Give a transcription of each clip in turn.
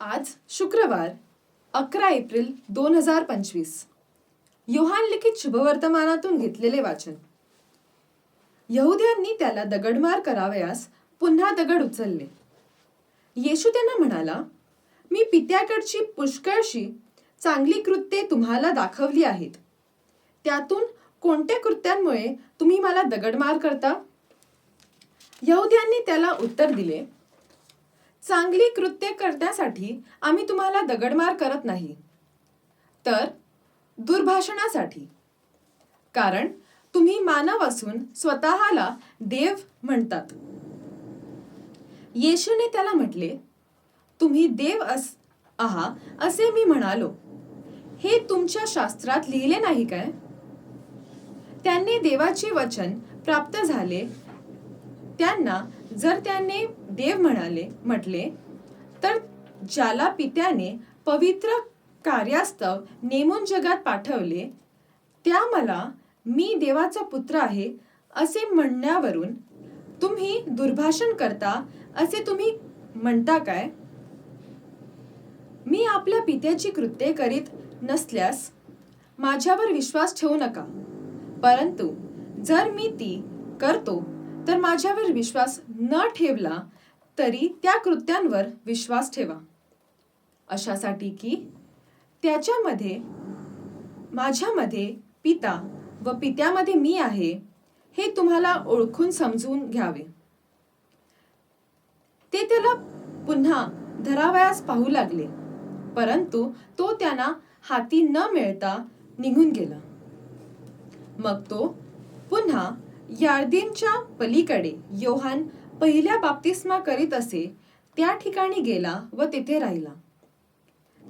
आज शुक्रवार अकरा एप्रिल दोन हजार पंचवीस. योहान लिखित शुभवर्तमानातून घेतलेले वाचन. यहुद्यांनी त्याला दगडमार करावयास पुन्हा दगड उचलले. येशू त्यांना म्हणाला मी पित्याकडची पुष्कळशी चांगली कृत्ये तुम्हाला दाखवली आहेत. त्यातून कोणत्या कृत्यांमुळे तुम्ही मला दगडमार करता? यहुद्यांनी त्याला उत्तर दिले चांगली कृत्य करण्यासाठी आम्ही तुम्हाला दगडमार करत नाही. तर दुर्भाषणासाठी. कारण तुम्ही मानव असून स्वतःला देव म्हणतात. येशूने त्याला म्हटले तुम्ही देव अस आहात असे मी म्हणालो. हे तुमच्या शास्त्रात लिहिले नाही काय? त्यांनी देवाचे वचन प्राप्त झाले. त्यांना जर त्याने देव म्हणाले म्हटले तर ज्याला पित्याने पवित्र कार्यास्तव नेमून जगात पाठवले त्या मला मी देवाचा पुत्र आहे असे म्हणण्यावरून तुम्ही दुर्भाषण करता असे तुम्ही म्हणता काय? मी आपल्या पित्याची कृत्ये करीत नसल्यास माझ्यावर विश्वास ठेवू नका. परंतु जर मी ती करतो तर माझ्यावर विश्वास न ठेवला तरी त्या कृत्यांवर विश्वास ठेवा. अशासाठी की त्याच्यामध्ये माझ्यामध्ये पिता व पित्यामध्ये मी आहे हे तुम्हाला ओळखून समजून घ्यावे. ते त्याला पुन्हा धरावयास पाहू लागले परंतु तो त्यांना हाती न मिळता निघून गेला. मग तो पुन्हा यार्दीनच्या पलीकडे योहान पहिल्या बाप्तिस्मा करीत असे त्या ठिकाणी गेला व तेथे राहिला.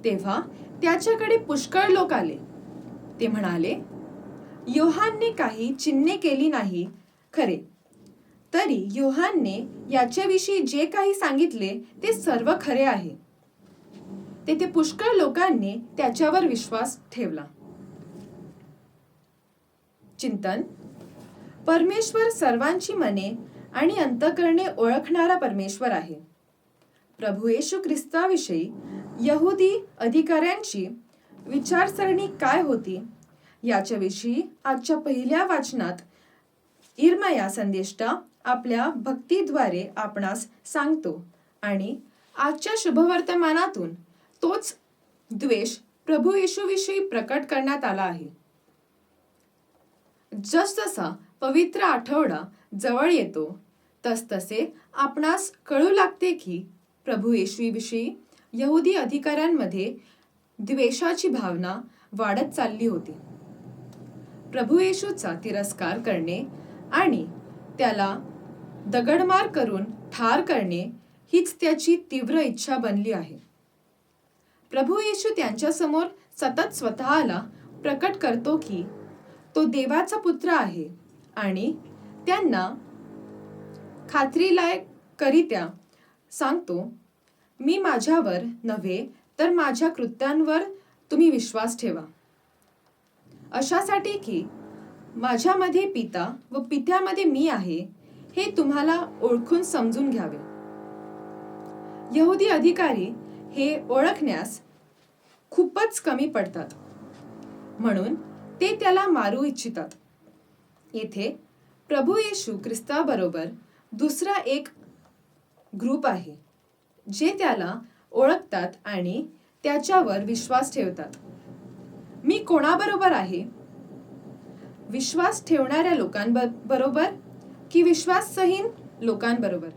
तेव्हा त्याच्याकडे पुष्कळ लोक आले. ते म्हणाले योहानने काही चिन्हे केली नाही. खरे. तरी योहानने याच्याविषयी जे काही सांगितले ते सर्व खरे आहे. तेथे पुष्कळ लोकांनी त्याच्यावर विश्वास ठेवला. चिंतन परमेश्वर सर्वांची मने आणि अंतकरणे ओळखणारा परमेश्वर आहे. प्रभू येशू ख्रिस्ताविषयी यहुदी अधिकाऱ्यांची विचारसरणी काय होती? याच्याविषयी आजच्या पहिल्या वाचनात इर्मया संदेष्टा आपल्या भक्तीद्वारे आपणास सांगतो आणि आजच्या शुभवर्तमानातून तोच द्वेष प्रभू येशूविषयी प्रकट करण्यात आला आहे. जसजसा पवित्र आठवडा जवळ येतो. तसतसे आपणास कळू लागते की प्रभू येशूविषयी यहुदी अधिकाऱ्यांमध्ये द्वेषाची भावना वाढत चालली होती. प्रभू येशूचा तिरस्कार करणे आणि त्याला दगडमार करून ठार करणे हीच त्याची तीव्र इच्छा बनली आहे. प्रभू येशू त्यांच्यासमोर सतत स्वतःला प्रकट करतो की तो देवाचा पुत्र आहे. आणि त्यांना खात्रीलायक करित्या सांगतो मी माझ्यावर नव्हे तर माझ्या कृत्यांवर तुम्ही विश्वास ठेवा. अशासाठी की माझ्यामध्ये पिता व पित्यामध्ये मी आहे हे तुम्हाला ओळखून समजून घ्यावे. यहुदी अधिकारी हे ओळखण्यास खूपच कमी पडतात. म्हणून ते त्याला मारू इच्छितात. येथे प्रभू येशू ख्रिस्ताबरोबर दुसरा एक ग्रुप आहे जे त्याला ओळखतात आणि त्याच्यावर विश्वास ठेवतात. मी कोणाबरोबर आहे? विश्वास ठेवणाऱ्या लोकांबरोबर की विश्वासहीन लोकांबरोबर?